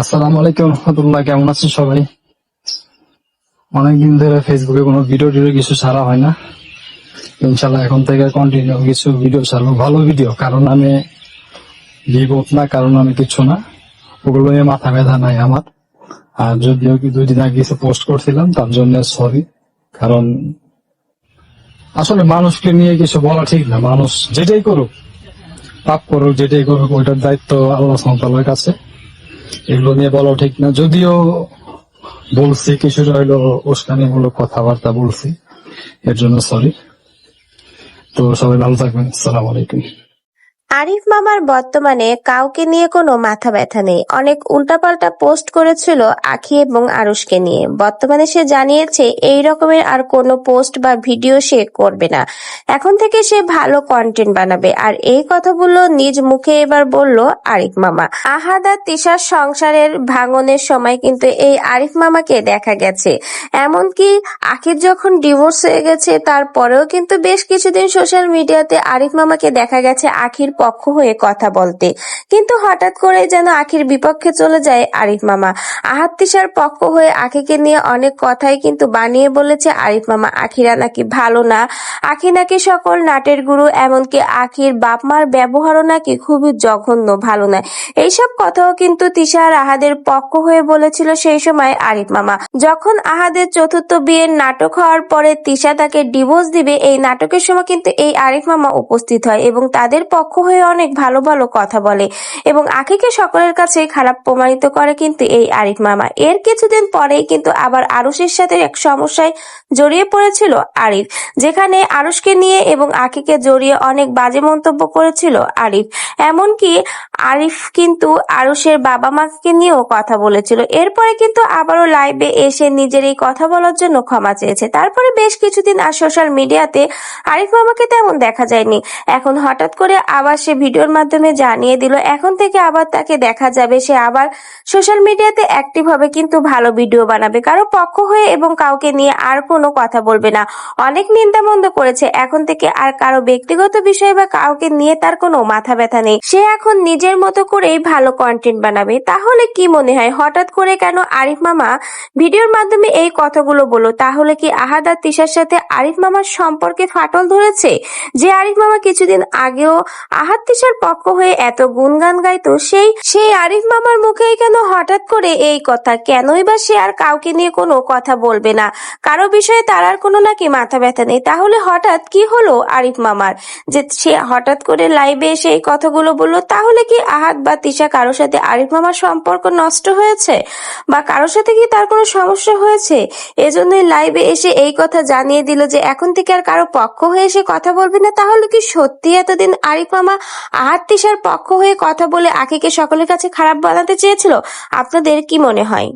আসসালামু আলাইকুম রহমতুল্লাহ, কেমন আছেন সবাই? অনেকদিন ধরে ফেসবুকে কোনো ভিডিও টিডিও কিছু ছাড়া হয় না। ইনশাল্লাহ এখন থেকে কন্টিনিউ কিছু ভিডিও ছাড়বো। ভালো ভিডিও কারণ আমি বিপদ না, কারণ আমি কিছু না। ওগুলো নিয়ে মাথা ব্যথা নাই আমার। আর যদিও কি দুই দিন আগে কিছু পোস্ট করছিলাম, তার জন্য সরি কারণ আসলে মানুষকে নিয়ে কিছু বলা ঠিক না। মানুষ যেটাই করুক, পাপ করুক, যেটাই করুক, ওইটার দায়িত্ব আল্লাহ সান্তালের কাছে। এগুলো নিয়ে বলা ঠিক না। যদিও বলছি, কিছুটা হইল উস্কানিমূলক কথাবার্তা বলছি। এর জন্য সরি তো সবাই ভালো থাকবেন। সালাম আলাইকুম। আরিফ মামার বর্তমানে কাউকে নিয়ে কোনো মাথা ব্যথা নেই। অনেক উল্টাপাল্টা পোস্ট করেছিল আখি এবং আরুষকে নিয়ে। বর্তমানে সে জানিয়েছে, এই রকমের আর কোনো পোস্ট বা ভিডিও সে করবে না। এখন থেকে সে ভালো কন্টেন্ট বানাবে। আর এই কথাগুলো নিজ মুখে এবার বলল আরিফ মামা। আহাদা তিশার সংসারের ভাঙনের সময় কিন্তু এই আরিফ মামাকে দেখা গেছে। এমনকি আখির যখন ডিভোর্স হয়ে গেছে, তারপরেও কিন্তু বেশ কিছুদিন সোশ্যাল মিডিয়াতে আরিফ মামাকে দেখা গেছে আখির পক্ষ হয়ে কথা বলতে। কিন্তু হঠাৎ করে যেন আখির বিপক্ষে চলে যায় আরিফ মামা। আহাত তিশার পক্ষ হয়ে আখিকে নিয়ে অনেক কথাই কিন্তু বানিয়ে বলেছে আরিফ মামা। আখিরা নাকি ভালো না। আখি নাকি সকল নাটের গুরু, এমনকি আখির বাপ মার ব্যবহারও নাকি খুবই জঘন্য, ভালো না। এইসব কথাও কিন্তু তিশা আর আহাদের পক্ষ হয়ে বলেছিল সেই সময় আরিফ মামা। যখন আহাদের চতুর্থ বিয়ের নাটক হওয়ার পরে তিশা তাকে ডিভোর্স দিবে, এই নাটকের সময় কিন্তু এই আরিফ মামা উপস্থিত হয় এবং তাদের পক্ষ হয়ে অনেক ভালো ভালো কথা বলে এবং আখিকে সকলের কাছে খারাপ প্রমাণিত করে কিন্তু এই আরিফ মামা। এর কিছুদিন পরেই কিন্তু আবার আরুষের সাথে এক সমস্যায় জড়িয়ে পড়েছিল আরিফ, যেখানে আরুষকে নিয়ে এবং আখিকে জড়িয়ে অনেক বাজে মন্তব্য করেছিল আরিফ। এমনকি আরিফ কিন্তু আরুষের বাবা মাকে নিয়েও কথা বলেছিল। এরপরে কিন্তু আবারও লাইভে এসে নিজের এই কথা বলার জন্য ক্ষমা চেয়েছে। তারপরে বেশ কিছুদিন আর সোশ্যাল মিডিয়াতে আরিফ মামাকে তেমন দেখা যায়নি। এখন হঠাৎ করে আবার সে ভিডিওর মাধ্যমে জানিয়ে দিল, এখন থেকে আবার তাকে দেখা যাবে। সে আবার সোশ্যাল মিডিয়াতে অ্যাক্টিভ হবে, কিন্তু ভালো ভিডিও বানাবে। কারও পক্ষ হয়ে এবং কাউকে নিয়ে আর কোনো কথা বলবে না। অনেক নিন্দামন্দ করেছে। এখন থেকে আর কারও ব্যক্তিগত বিষয় বা কাউকে নিয়ে তার কোনো মাথা ব্যথা নেই। সে এখন নিজের মতো করেই ভালো কন্টেন্ট বানাবে। তাহলে কি মনে হয়? হঠাৎ করে কেন আরিফ মামা ভিডিওর মাধ্যমে এই কথাগুলো বলো তাহলে কি আহাদা তিশার সাথে আরিফ মামার সম্পর্কে ফাটল ধরেছে? যে আরিফ মামা কিছুদিন আগেও তিশার পক্ষ হয়ে এত গুনগান গাইতো, সেই সেই আরিফ মামার মুখেই কেন হঠাৎ করে এই কথা? কেনই বা সে আর কাউকে নিয়ে কোনো কথা বলবে না? কারও বিষয়ে তার আর কোনো নাকি মাথা ব্যথা নেই? তাহলে হঠাৎ কি হলো আরিফ মামার? যে সে হঠাৎ করে লাইভে এসে এই কথাগুলো বলল, তাহলে কি আহাত বা তিশা কারোর সাথে আরিফ মামার সম্পর্ক নষ্ট হয়েছে? বা কারোর সাথে কি তার কোনো সমস্যা হয়েছে? এজন্যই লাইভে এসে এই কথা জানিয়ে দিল যে এখন থেকে আর কারও পক্ষ হয়ে এসে কথা বলবে না, তাহলে কি সত্যি এতদিন আরিফ মামা আহাদ তিশার পক্ষ হয়ে কথা বলে আখিকে সকলের কাছে খারাপ বানাতে চেয়েছিল। আপনাদের কি মনে হয়?